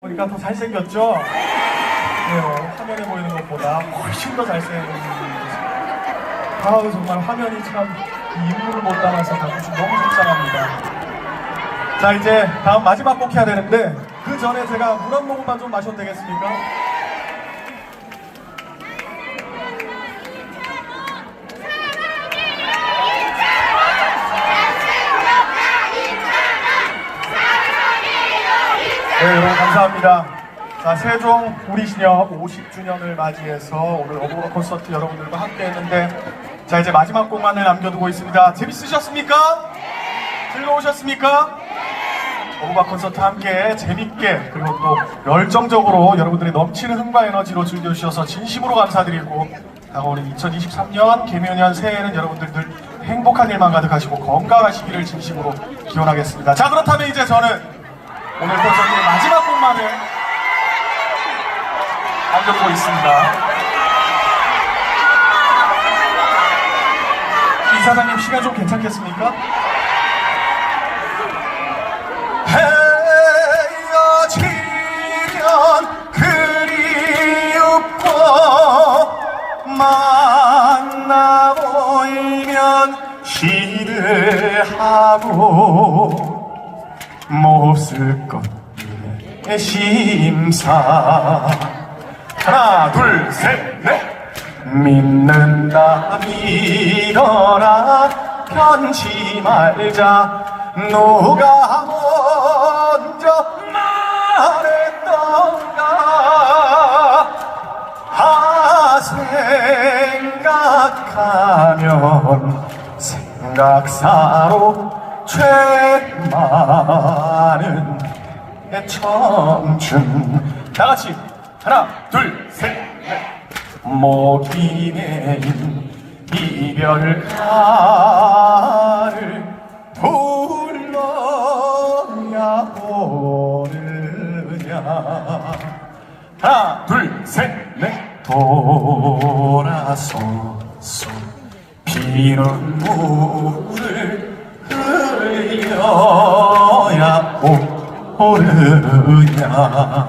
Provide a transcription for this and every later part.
보니까 더 잘생겼죠? 네, 화면에 보이는 것보다 훨씬 더 잘생겼습니다. 아, 정말 화면이 참 이 인물을 못 담아서 너무 속상합니다. 자, 이제 다음 마지막 곡 해야 되는데 그 전에 제가 물 한 모금만 좀 마셔도 되겠습니까? 네, 여러분 감사합니다. 자, 세종 우리신협 50주년을 맞이해서 오늘 어부로 콘서트 여러분들과 함께 했는데 자, 이제 마지막 곡만을 남겨두고 있습니다. 재밌으셨습니까? 즐거우셨습니까? 어부바 콘서트 함께 재밌게 그리고 또 열정적으로 여러분들의 넘치는 흥과 에너지로 즐겨주셔서 진심으로 감사드리고 다가오는 2023년 개묘년 새해에는 여러분들 늘 행복한 일만 가득하시고 건강하시기를 진심으로 기원하겠습니다. 자 그렇다면 이제 저는 오늘 콘서트의 마지막 곡만을 남겨두고 있습니다. 이사장님 시간 좀 괜찮겠습니까? 헤어지면 그리웁고 만나 보이면 시들하고 몹쓸 것의 심사. 하나 둘 셋 넷. 믿는다 믿어라. 편치 말자. 누가 먼저 말했던가. 아 생각하면 생각사로 죄 많은 청춘. 다 같이. 하나 둘셋넷 목이 내린 이별가를 불러야 오느냐. 하나 둘셋넷 돌아서서 비는 물을 흘려야 오 르냐.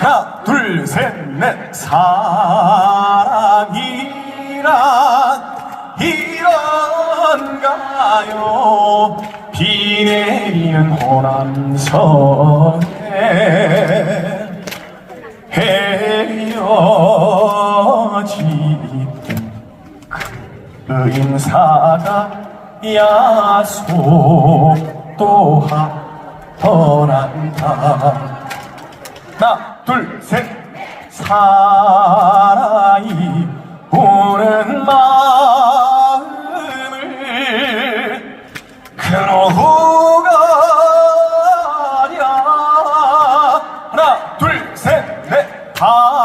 하나 둘 셋 넷. 사랑이란 이런가요? 비 내리는 호남선에 헤어지던 그 인사가 야속도 하 더란다. 하나 둘 셋. 사랑이 우는 마음을 그 둘셋 넷. 바람에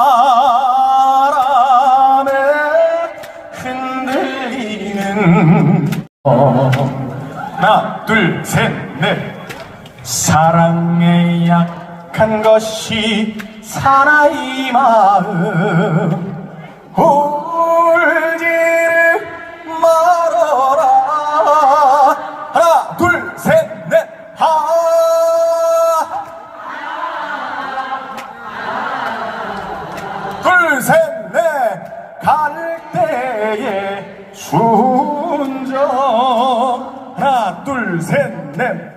흔들리는 하나 둘 셋 넷 사랑에 약한 것이 사나이 마음. 울지를 말어라. 하나 둘 셋 넷 하. 둘 셋 넷. 갈 때에 순정. 하나 둘 셋 넷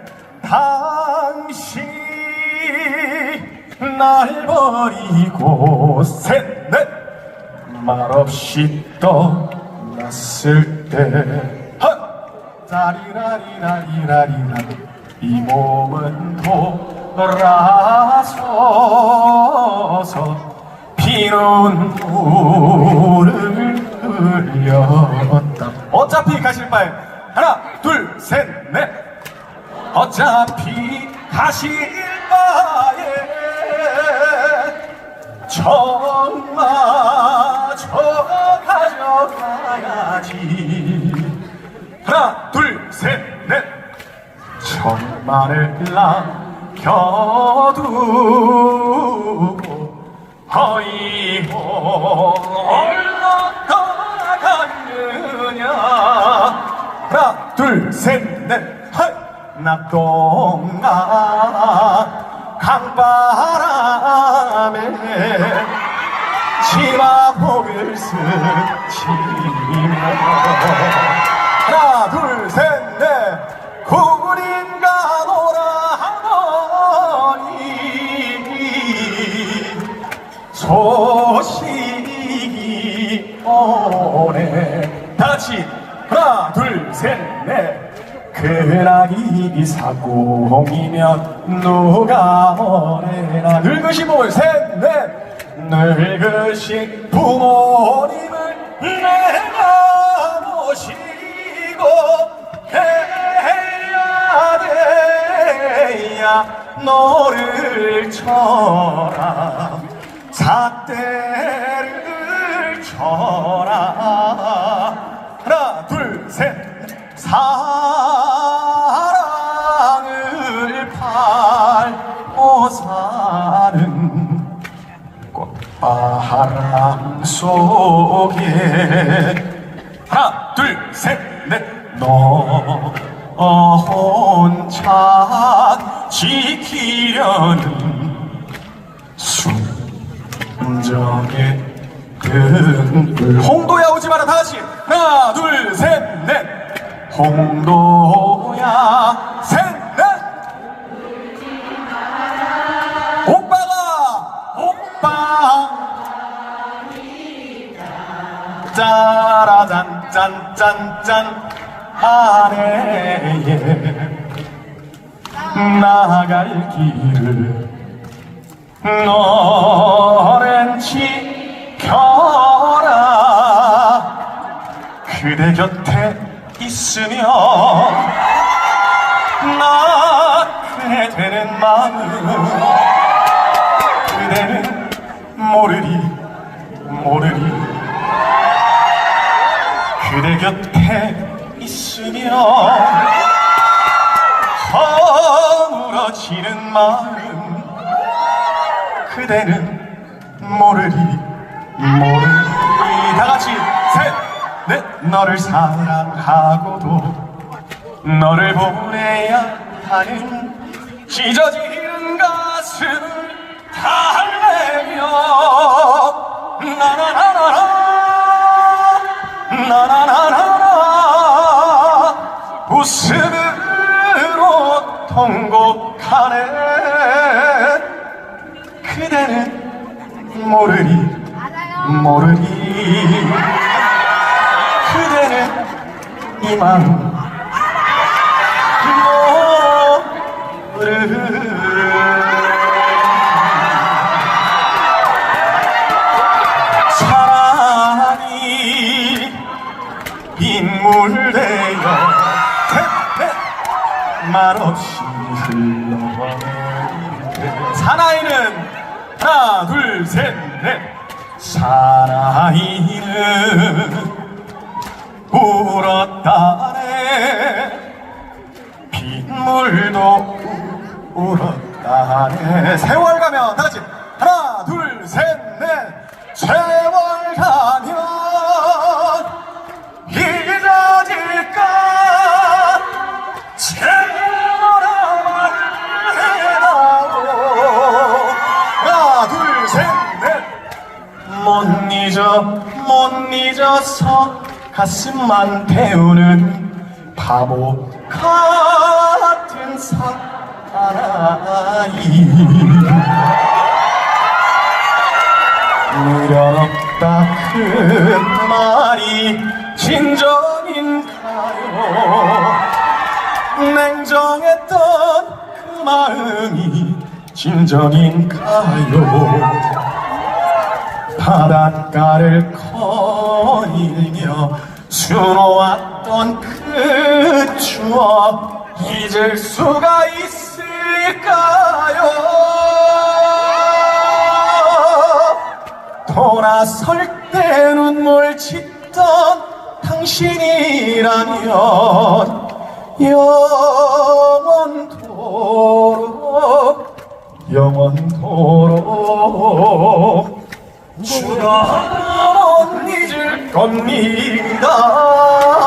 날 버리고 셋넷. 말없이 떠났을 때. 헛! 짜리라리라리라리라 이 몸은 돌아서서 피는 물을 흘렸다. 어차피 가실 바에 하나 둘 셋넷. 어차피 가실 바 에 정마저 가져가야지. 하나 둘셋넷. 정말을 남겨두고 허이 홀로 떠나가느냐. 하나 둘셋넷. 낙동강 강바람에 치마복을 스치며. 하나 둘 셋넷. 구린가 노라 하더니 소식이 오네. 다같이 하나 둘 셋넷 그날이 사공이면 누가 오래나? 늙으신 분을 셋넷. 늙으신 부모님을 내가 모시고 해야 돼야 너를 쳐라. 삿대를 쳐라. 하나 둘셋. 사 바람 속에 하나 둘셋넷너 혼자 지키려는 순정의 등불 홍도야 오지 마라 다같이. 하나 둘셋넷. 홍도야 셋 짠짠짠 아래에 나갈 길을 너렌 지켜라. 그대 곁에 있으면 나 그대 되는 마음 그대는 모르리 모르리 그대 곁에 있으면 허물어지는 마음 그대는 모르리 모르리 다같이 셋넷. 너를 사랑하고도 너를 보내야 하는 찢어지는 가슴을 달래며 나나나나나 나나나나나. 웃음으로 통곡하네. 그대는 모르리 모르리 그대는 이마 말 없이 흘러내리는데 사나이는 하나 둘 셋 넷. 사나이는 울었다네. 빗물도 울었다네. 세월 가면 다같이 하나 둘 셋 넷 못 잊어서 가슴만 태우는 바보 같은 사나이. 무렵다 큰 말이 진정인가요. 냉정했던 그 마음이 진정인가요 바닷가를 거닐며 수놓았던 그 추억 잊을 수가 있을까요? 돌아설 때 눈물 짓던 당신이라면 영원토록 영원토록 주가 못 잊을 겁니다.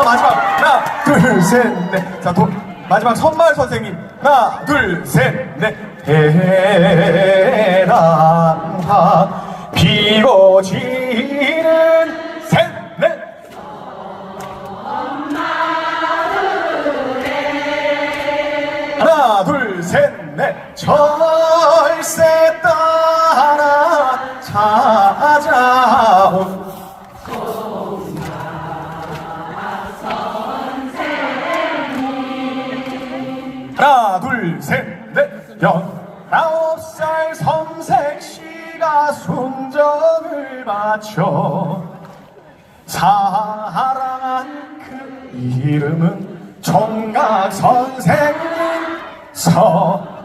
마지막 하나 둘 셋 넷 자 도, 마지막 선말 선생님. 하나 둘 셋 넷. 해랑화 피고 지는 셋넷. 하나 둘 셋넷. 절세. 따라 찾아온 하나 둘셋넷 열아홉 살 섬색시가 순정을 바쳐 사랑한 그 이름은 총각 선생님 서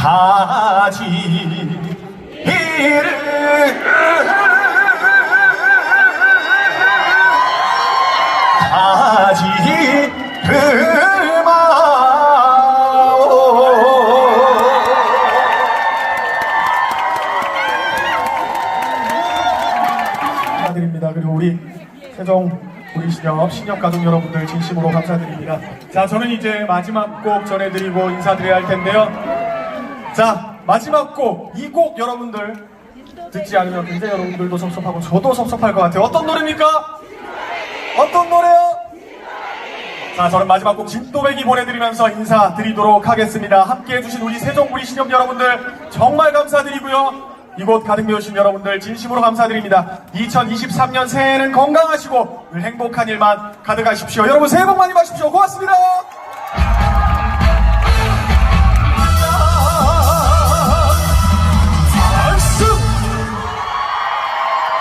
가지를 가지를 마오 감사드립니다. 그리고 우리 세종 우리 신협 신협 가족 여러분들 진심으로 감사드립니다. 자, 저는 이제 마지막 곡 전해드리고 인사드려야 할 텐데요. 자, 마지막 곡 이 곡 여러분들 듣지 않으면 굉장히 여러분들도 섭섭하고 저도 섭섭할 것 같아요. 어떤 노래입니까? 어떤 노래요? 자, 저는 마지막 곡 진또배기 보내드리면서 인사드리도록 하겠습니다. 함께 해주신 우리 세종 우리 신협 여러분들 정말 감사드리고요. 이곳 가득 메우신 여러분들 진심으로 감사드립니다. 2023년 새해는 건강하시고 늘 행복한 일만 가득하십시오. 여러분 새해 복 많이 받으십시오. 고맙습니다.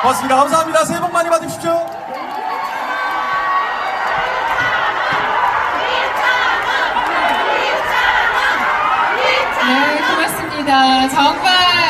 고맙습니다. 감사합니다. 새해 복 많이 받으십시오. 네, 고맙습니다. 정말